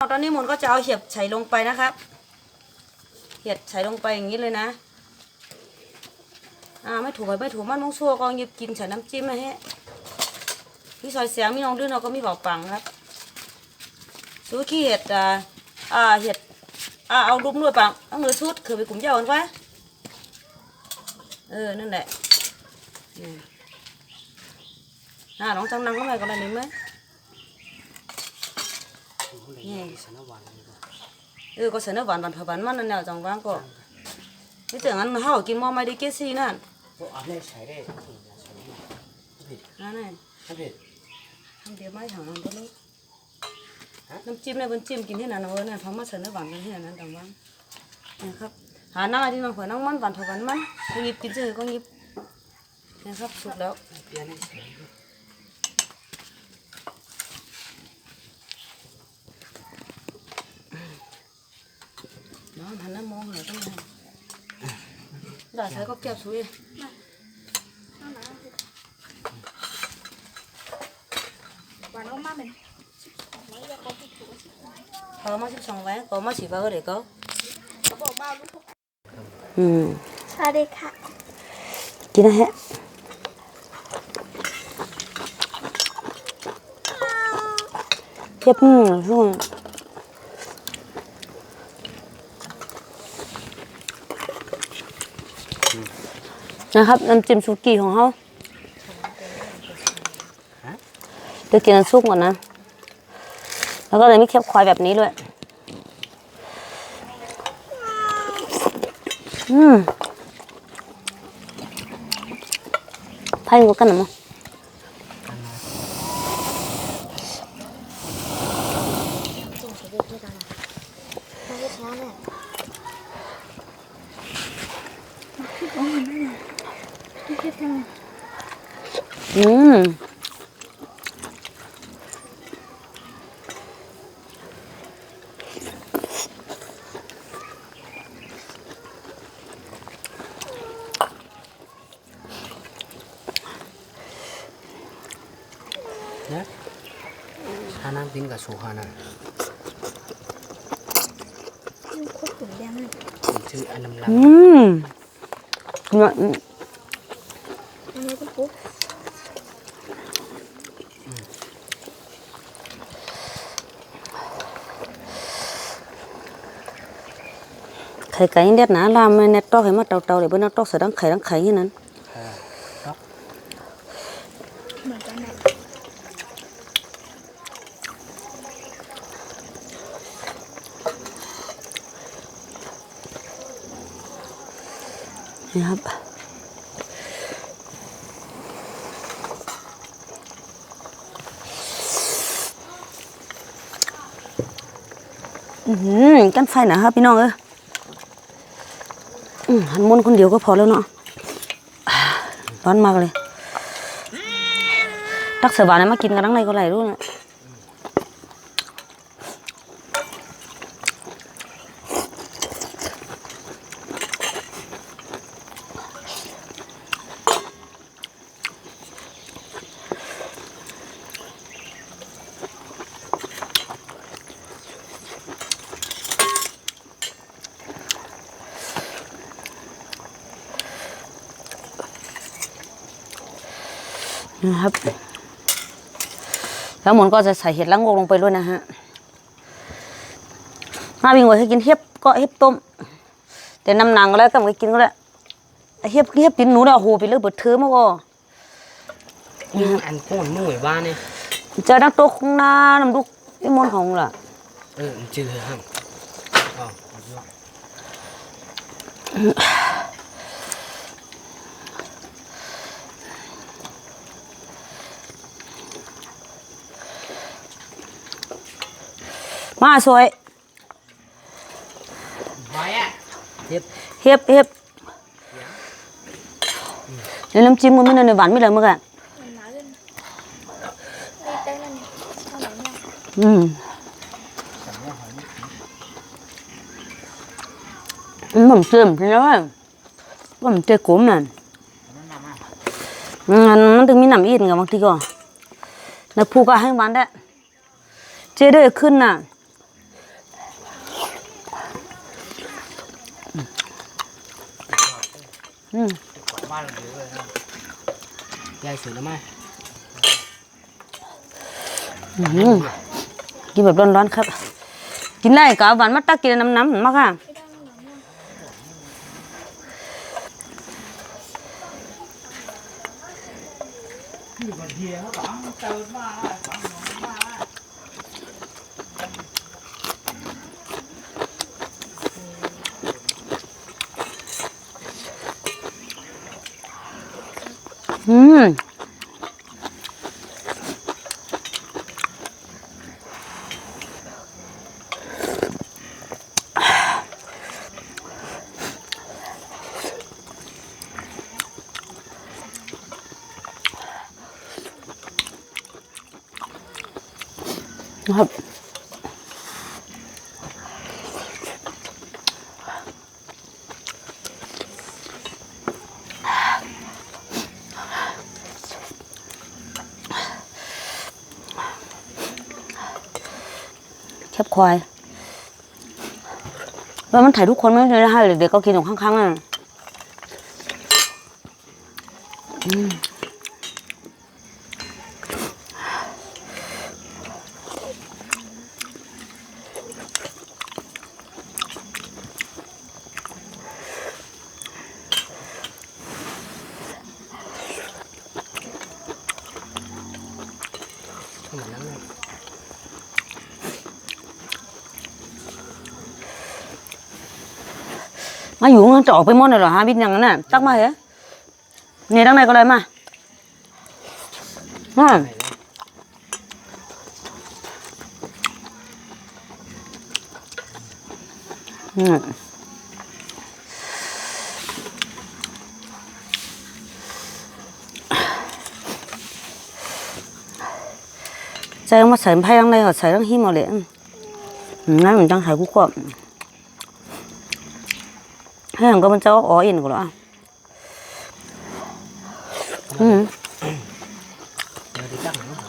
ตอนนี้มนก็จะเอาเห็บใส่ลงไปนะครับ เห็ดใส่ลงไปอย่างนี้เลยนะ อ่าไม่ถูกไปไม่ถูกมันมงชั่วก็หยิบกินใส่น้ำจิ้มนะฮะพี่ซอยเสียงมีน้องดื้อเราก็มีบอกปังครับซื้อขี้เห็ดอ่าอ่าเห็ดอ่าเอารุมด้วยปังเอาเนื้อชุดคือไปกลุ่มเจ้ากันวะเออนั่นแหละนี่อ่าน้องจังนังก็ไปก็ได้นี่ไหม เออก็เสนอหวานหวานเผาหวานมันนั่นแหละจังหวานก็ไม่ถึงงั้นเฮากินหม้อไม่ได้เกสีนั่นโอ้อันนี้ใช้ได้ใช้ได้ผิดนั่นน่ะผิดทำเดียวไม่ถังน้ำตัวนี้น้ำจิ้มเนี่ยเป็นจิ้มกินที่นั่นเอาไว้เนี่ยเพราะมาเสนอหวานกันที่นั่นจังหวานนะครับหานั่งอะไรที่น้องเผื่อนั่งมันหวานเผาหวานมันก็หยิบกินเจอก็หยิบนะครับสุกแล้ว เปลี่ยนให้ใช้น้องหันหน้ามองหน่อยต้องไงด่าใช้ก็เก็บสุยวันออกมาเป็นแล้วจะเขาพูดถูกพอมาสิบสองไว้ก็มาสิบก็เด็กก็เขาบอกว่าลูกอืมสวัสดีค่ะกินนะฮะเจ็บมือช่ว นะครับน้ำจิ้มซุกี้ของเขาเดี๋ยวกินน้ำซุปก่อนนะ แล้วก็เลยไม่เคียบควายแบบนี้ด้วย อืมพายงูกันหรอมั้ง嗯。Ừ. 사람 빈가 소화나 음. ไข่ไก่เด็ดนะลามเน็ตตอกให้มาเตาๆเดี๋ยวเพิ่นเอาตอกใส่ดังไข่ดังไข่ที่นั้นครับเหมือนกันเลยนี่ครับอือหือกันไฟนะครับพี่น้องเอ้ยอืม หันมนต์คนเดียวก็พอแล้วเนาะอ่าร้อนมากเลยตักเสือบานให้มากินกันทั้งในก็ไหลรู้นะ นะครับ แล้วหมุนก็จะใส่เห็ดละโงกลงไปด้วยนะฮะถ้าวิ่งไว้ให้กินเห็บก็เห็บต้ม แต่น้ำหนังแล้วก็ไม่กินก็ได้เห็บเห็บกินหนูเนี่ยโอ้โหไปเลยเบิดเทอมากก็ำอันพูดมุ่ยบ้านเนี่ยเจอนักตัวคงหน้าน้ำดุกที่มนต์ของล่ะเออชื่อห้ามอ๋อ มาสวยไว้อะเย็บเห็บเห็บเดี๋ยวน้ำจิ้มมันไม่นานในหวานไม่เลยมั้งอะมันหนาขึ้นนี่เต้นแล้วเนี่ยทำไมเนี่ยอืมอืมผมเติมใช่ไหมผมเจอกลมน่ะมันมันถึงมีน้ำอีกไงบางทีก็ในภูก็ให้มันได้เจได้ขึ้นน่ะ อืมกว่าบ้านเราเยอะเลยนะยายสวยนะไหมอื้อหือกินแบบร้อนๆครับ กินได้กะเอาหวานมาตักกินน้ำน้ำๆมากค่ะ ไม่ได้ไม่ได้ไม่ได้ อืมนะ ครับแคบควายแล้วมันถ่ายทุกคนไม่ได้นะฮะเด็กๆก็กินของข้างๆอะาอยู่มันจะออกไปหมดเลยเหรอฮะบินอย่างนั้นน่ะตักมาเหรอเนี่ยตั้งไหนก็ได้มาอืมอืมใจมาใส่ไพ่ตั้งไหนเหรอใส่ตั้งหิมเอาเลยอืมนั่นมันจังใส่กุ๊กกบให้หันก็มันจะอ๋ออินกูแล้วอะอืมเดี๋ยวที่ตั้งหลังขอ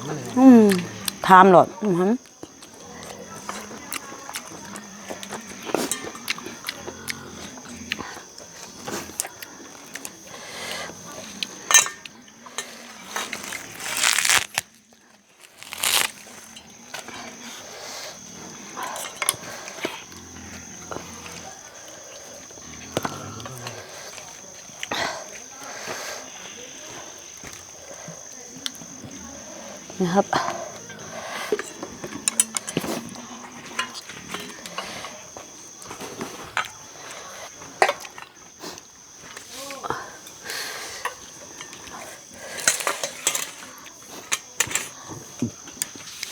นเลยอืมทามหลอดอืม นะครับ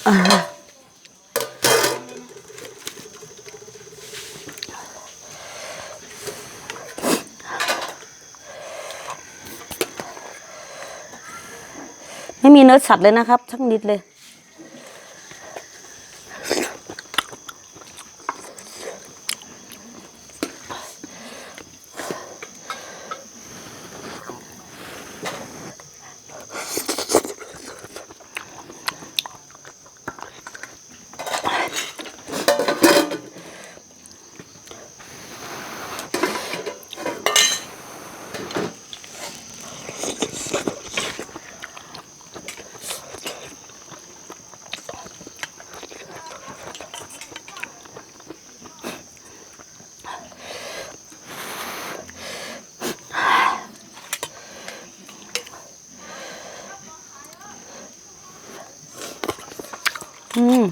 ไม่ มีเนื้อสัตว์เลยนะครับทั้งนิดเลย อืม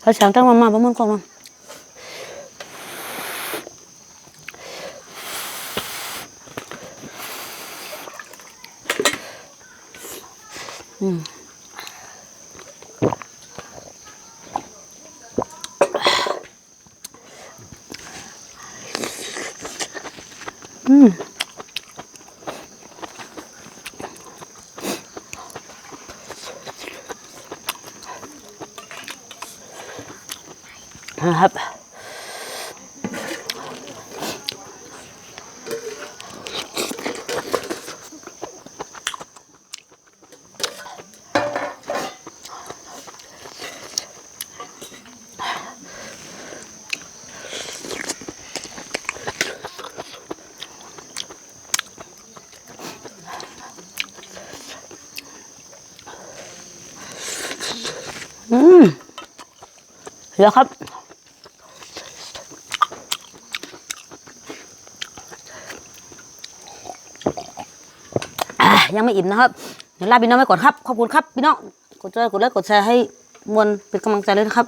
เขาสั่งตั้งมามาประมาณกว่ามั้ง ครับ อืมเหลือครับยังไม่อิ่มนะครับเดี๋ยวลาพี่น้องไปก่อนครับ ขอบคุณครับพี่น้อง กดใจกดไลค์กดแชร์ให้มวลเป็นกำลังใจเลยนะครับ